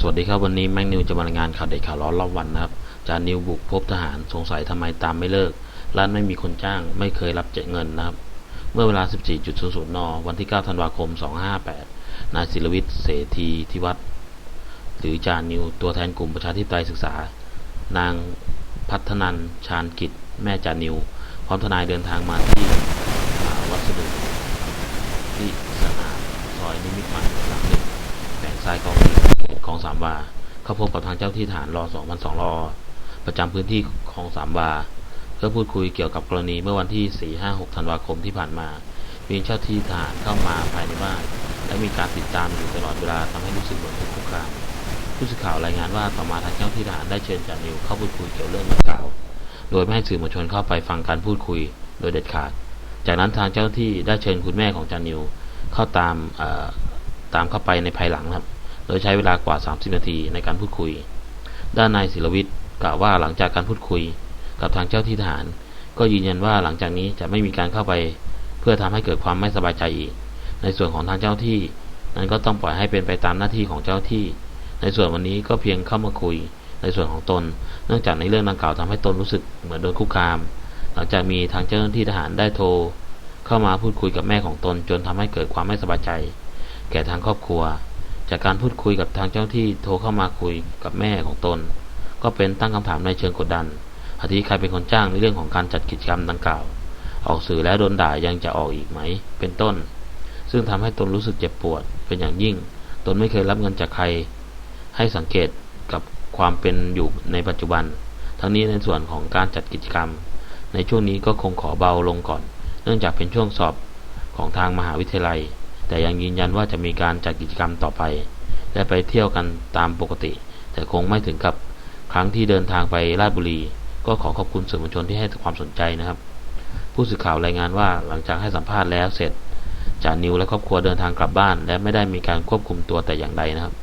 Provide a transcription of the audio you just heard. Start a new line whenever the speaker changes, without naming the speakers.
สวัสดีครับวันนี้แม็กนิวจะมารายงานข่าวเด็ดข่าวร้อนรอบวันนะครับจานิวบุกพบทหารสงสัยทำไมตามไม่เลิกร้านไม่มีคนจ้างไม่เคยรับเจ็เงินนะครับ เมื่อเวลา 14.00นวันที่ 9 ธันวาคม 258 นายศิลวิทย์เสธีทิวัฒน์หรือจานิวตัวแทนกลุ่มประชาธิปไตยศึกษา นางพัฒนันชาญกิจ แม่จานิว พร้อมทนายเดินทางมาที่อ่าวัสดุที่สนามซอยนิมิตรใหม่หลังหนึ่ง แบ่งซ้ายกองนี้เของสามวา เข้าพบกับทางเจ้าที่ฐานรอ2,200รอประจำพื้นที่คลองสามวา เพื่อพูดคุยเกี่ยวกับกรณีเมื่อวันที่ 4 5 6 ธันวาคมที่ผ่านมา มีเจ้าที่ทหารเข้ามาภายในบ้าน และมีการติดตามอยู่ตลอดเวลาทำให้รู้สึกเหมือนถูกคุกคามผู้สื่อข่าวรายงานว่าต่อมาทางเจ้าที่ทหารได้เชิญจานิวเข้าพูดคุยเกี่ยวเรื่องดังกล่าว โดยไม่ให้สื่อมวลชนเข้าไปฟังการพูดคุยโดยเด็ดขาด จากนั้นทางเจ้าที่ได้เชิญคุณแม่ของจานิวเข้าตามตามเข้าไปในภายหลังครับ โดยใช้เวลากว่า 30 นาทีในการพูดคุย ด้านนายศิลวิทย์กล่าวว่าหลังจากการพูดคุย กับทางเจ้าที่ทหาร ก็ยืนยันว่าหลังจากนี้จะไม่มีการเข้าไป เพื่อทำให้เกิดความไม่สบายใจอีก ในส่วนของทางเจ้าที่ นั้นก็ต้องปล่อยให้เป็นไปตามหน้าที่ของเจ้าที่ ในส่วนวันนี้ก็เพียงเข้ามาคุย ในส่วนของตน เนื่องจากในเรื่องดังกล่าวทำให้ตนรู้สึกเหมือนโดนคุกคาม หลังจากมีทางเจ้าหน้าที่ทหารได้โทร เข้ามาพูดคุยกับแม่ของตนจนทำให้เกิดความไม่สบายใจ แก่ทางครอบครัว จากการพูดคุยกับทางเจ้าที่โทรเข้ามาคุยกับแม่ของตน ก็เป็นตั้งคำถามในเชิงกดดันอาทิใครเป็นคนจ้างในเรื่องของการจัดกิจกรรมดังกล่าว ออกสื่อแล้วโดนด่ายังจะออกอีกไหม เป็นต้น ซึ่งทำให้ตนรู้สึกเจ็บปวดเป็นอย่างยิ่ง ตนไม่เคยรับเงินจากใคร ให้สังเกตกับความเป็นอยู่ในปัจจุบัน ทั้งนี้ในส่วนของการจัดกิจกรรม ในช่วงนี้ก็คงขอเบาลงก่อน เนื่องจากเป็นช่วงสอบของทางมหาวิทยาลัย แต่ยังยืนยันว่าจะมีการจัดกิจกรรมต่อไป และไปเที่ยวกันตามปกติ แต่คงไม่ถึงกับครั้งที่เดินทางไปราชบุรี ก็ขอขอบคุณสื่อมวลชนที่ให้ความสนใจนะครับ ผู้สื่อข่าวรายงานว่าหลังจากให้สัมภาษณ์แล้วเสร็จจานิวและครอบครัวเดินทางกลับบ้าน และไม่ได้มีการควบคุมตัวแต่อย่างใดนะครับ